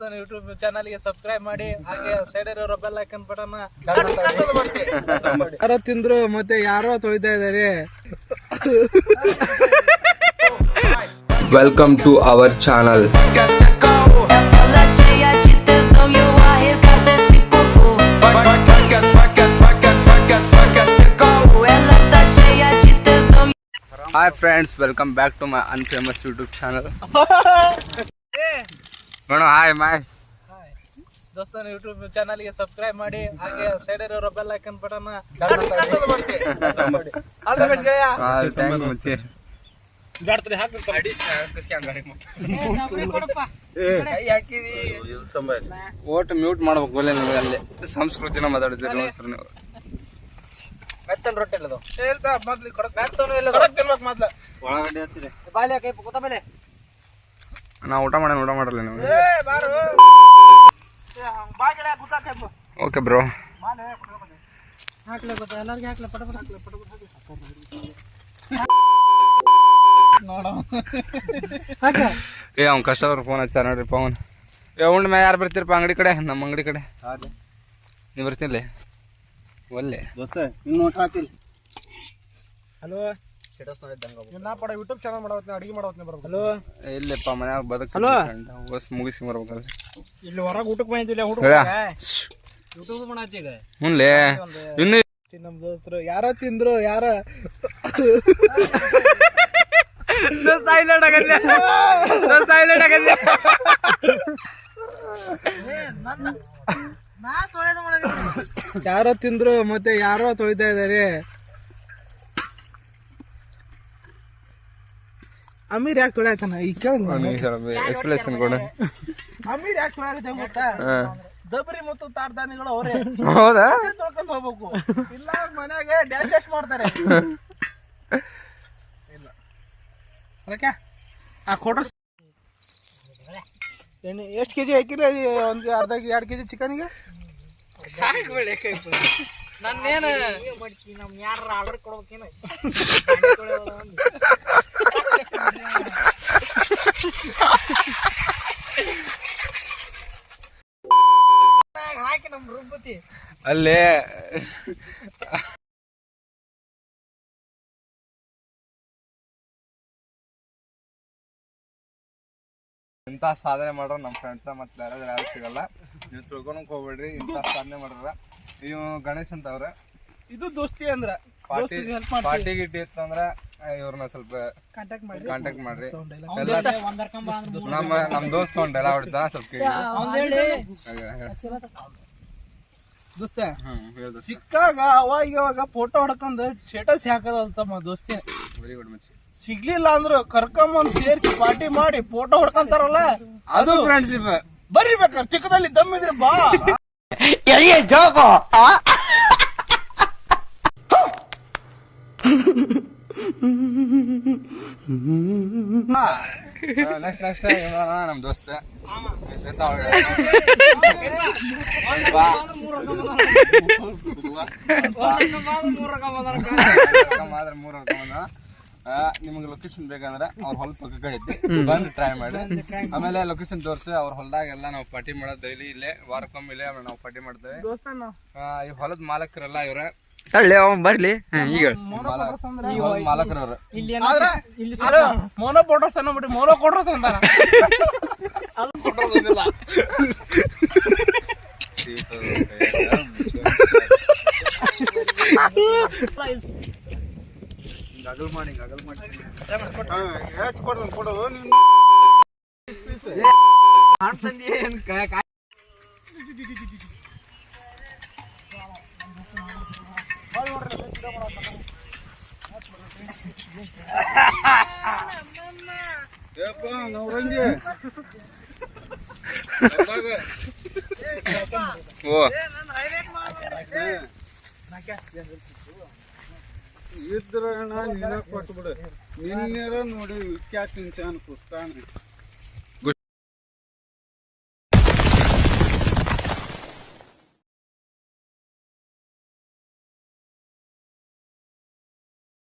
ಮಾಡ್ತಾನೆ ಯೂಟ್ಯೂಬ್ ಚಾನಲ್ಗೆ ಸಬ್ಸ್ಕ್ರೈಬ್ ಮಾಡಿ ಹಾಗೆ ಸೈಡ್ ಇರೋ ಬೆಲ್ ಐಕನ್ ಬಟನ್ ಯಾರ ತಿಂದ್ರು ಮತ್ತೆ ಯಾರೋ ತೊಳಿತಾ ಇದಾರೆ welcome to our channel hi friends welcome back to my unfamous YouTube channel ನೋಡು ಹಾಯ್ ಮಾಯ್. ದೋಸ್ತನ ಯೂಟ್ಯೂಬ್ ಚಾನಲ್ಗೆ ಸಬ್ಸ್ಕ್ರೈಬ್ ಮಾಡಿ ಹಾಗೆ ಸೈಡ್ ಇರೋ ಬೆಲ್ ಐಕನ್ ಬಟನ್ ಓಟ್ ಮ್ಯೂಟ್ ಮಾಡ್ಬೇಕು ನೀವು ಅಲ್ಲಿ. ಸಂಸ್ಕೃತಿನ ಮಾತಾಡ್ತೀರಿ ಹೆಸರು ಸರ್ ನೀವು. ಮೆತ್ತನ್ ರೊಟ್ಟಿ ಇಲ್ಲದು. ಮೆತ್ತನು ಮೊದ್ಲು? ಒಳಗಡೆ ಮೊದ್ಲು ಬಾಲ್ಯ ಕೈ ಕೂತ ಮೇಲೆ ನಾ ಊಟ ಮಾಡೋಣ ಊಟ ಮಾಡಲ್ಲ ನೀವು ಓಕೆ ಬ್ರೋ. ಏ ಅವ್ನು ಕಸ್ಟಮರ್ ಫೋನ್ ಹಚ್ಚಾರ ನೋಡ್ರಿ ಪವನ್. ಏ ಉಂಡ್ ಮ್ಯಾ ಯಾರು ಬರ್ತೀರಪ್ಪ ಅಂಗಡಿ ಕಡೆ? ನಮ್ಮ ಅಂಗಡಿ ಕಡೆ. ನೀವು ಬರ್ತೀನಿ ಒಲ್ಲೆ. ಹಲೋ ಸ್ಟೇಟಸ್ ನೋಡಿದ್ದಂಗ ನಾ ಪಡ ಯೂಟ್ಯೂಬ್ ಚಾನಲ್ ಮಾಡವತ್ನ ಅಡಿಗೆ ಮಾಡವತ್ನ ಬರ್ಬೇಕು. ಹಲೋ? ಇಲ್ಲಪ್ಪ ಮನ್ಯಾಗ ಬದಕ್ ಹೊಸ್ ಮುಗಿಸಿ ಬರ್ಬೇಕಲ್ಲ. ಇಲ್ಲಿ ಹೊರಗೆ ಊಟಕ್ಕೆ ಬಂದಿಲ್ಲ ಹುಡುಗ ಯೂಟ್ಯೂಬ್ ಮಾಡತ್ತಿ ಈಗ. ಹ್ಞೂನ್ಲೇ ಇನ್ನು ನಮ್ ದೋಸ್ತರು ಯಾರ ತಿಂದ್ರು ಯಾರ ಯಾರೋ ತಿಂದ್ರು ಮತ್ತೆ ಯಾರೋ ತೊಳಿತಾ ಇದಾರೆ? ಅಮೀರ್ ಯಾಕೆ ತೊಳೆತಾನ ಈ ಕೇಳ ಎಕ್ಸ್ಪ್ಲೇಷನ್ ಕೊಡು. ಅಮೀರ್ ಯಾಕೆ ತೊಳೆಯತ್ತೆ ಗೊತ್ತಾ? ದಬರಿ ಮತ್ತು ತಾರ್ದಾನಿಗಳು ಅವರೇ. ಹೌದಾ? ತೊಳ್ಕೊಂಡು ಹೋಗ್ಬೇಕು. ಇಲ್ಲ ಮನೆಗೆ ಡ್ಯಾಶ್ ಡ್ಯಾಶ್ ಮಾಡ್ತಾರೆ. ಇಲ್ಲ. ಅದಕ್ಕೆ ಆ ಕೊಟ್ರ ಎಣ್ಣೆ ಎಷ್ಟು ಕೆ ಜಿ ಹಾಕಿರಿ? ಒಂದು ಅರ್ಧ ಎರಡು ಕೆ ಜಿ ಚಿಕನಿಗೆ ನನ್ನೇನು ನಮ್ಗೆ ಯಾರು ಆರ್ಡರ್ ಕೊಡ್ಬೇಕೇನು? ಅಲ್ಲೇ. ಇಂಥ ಸಾಧನೆ ಮಾಡ್ರ ನಮ್ಮ ಫ್ರೆಂಡ್ಸ ಮತ್ತೆ ಯಾರಾದ್ರೂ ಯಾರು ಸಿಗಲ್ಲ. ನೀವು ತಿಳ್ಕೊಳಕ್ ಹೋಗ್ಬೇಡ್ರಿ ಇಂಥ ಸಾಧನೆ ಮಾಡ್ರ. ಇವ್ ಗಣೇಶ್ ಅಂತ ಅವ್ರ ಇದು ದೋಸ್ತಿ ಅಂದ್ರ. ಪಾರ್ಟಿ ಗಿಟ್ಟಿ ಇತ್ತು ಅಂದ್ರ ಇವ್ರನ್ನ ಸ್ವಲ್ಪ ಕಾಂಟ್ಯಾಕ್ಟ್ ಮಾಡಿ ಕಾಂಟ್ಯಾಕ್ಟ್ ಮಾಡ್ರಿ. ನಮ್ಮ ನಮ್ಮ ನಮ್ ದೋಸ್ತ ಉಂಟಲ್ಲ ಹೊಡ್ದ ಸ್ವಲ್ಪ ದೋಸ್ತ ಸಿಕ್ಕಾಗ ಅವಾಗ ಇವಾಗ ಫೋಟೋ ಹೊಡ್ಕೊಂಡು ಸ್ಟೇಟಸ್ ಹಾಕದಲ್ತಮ್ಮ ದೋಸ್ತಿ. ವೆರಿ ಗುಡ್ ಮಚ್ಚಿ. ಸಿಗ್ಲಿಲ್ಲ ಅಂದ್ರು ಕರ್ಕೊಂಬಂದ್ ಸೇರಿಸಿ ಪಾರ್ಟಿ ಮಾಡಿ ಫೋಟೋ ಹೊಡ್ಕೊಂತಾರಲ್ಲ? ಅದು ಫ್ರೆಂಡ್ಶಿಪ್ ಬರ್ರಿ ಬೇಕಾರೆ ಚಿಕ್ಕದಲ್ಲಿ ದಮ್ಮಿದ್ರೆ ಬಾ. ನೆಕ್ಸ್ಟ್ ನೆಕ್ಸ್ಟ್ ನಮ್ ದೋಸ್ತ ಮೂರ್ ನಿಮ್ಗೆ ಲೊಕೇಶನ್ ಬೇಕಂದ್ರೆ ಅವ್ರ ಹೊಲ ಪಕ್ಕಕ್ಕೆ ಐತಿ ಬಂದು ಟ್ರೈ ಮಾಡಿ. ಆಮೇಲೆ ಲೊಕೇಶನ್ ತೋರಿಸಿ ಅವ್ರ ಹೊಲದಾಗೆಲ್ಲ ನಾವು ಪಾರ್ಟಿ ಮಾಡೋದು ಡೈಲಿ ಇಲ್ಲೇ ವಾರಕ್ಕೊಮ್ಮೆ ಇಲ್ಲೇ ನಾವು ಪಾರ್ಟಿ ಮಾಡ್ತೇವೆ. ದೋಸ್ತನ? ಆ, ಈ ಹೊಲದ ಮಾಲಕರೆಲ್ಲ ಇವ್ರೆ. ತಳ್ಳಿ ಅವನ್ ಬರ್ಲಿ. ಈಗ ಮಾಲಕರವ್ರು. ಮೋನೋ ಫೋಟೋಸ್ ಅನ್ನಬಿಟ್ಟು ಮೋನೋ ಕೊಟ್ರೋಸ್ ಅಂತಾರ ಕೊಟ್ರೋಸ್ ಅಂದಿಲ್ಲ ಅಗಲ್ ಮಾಡಿ ಅಗಲ್ ಮಾಡಿ ಓ ಇದ್ರ ಕೊಟ್ಬಿಡು. ನಿನ್ನೆರ ನೋಡಿ ವಿಖ್ಯಾತ ತಿನ್ಸಾನ ಪುಸ್ತಕ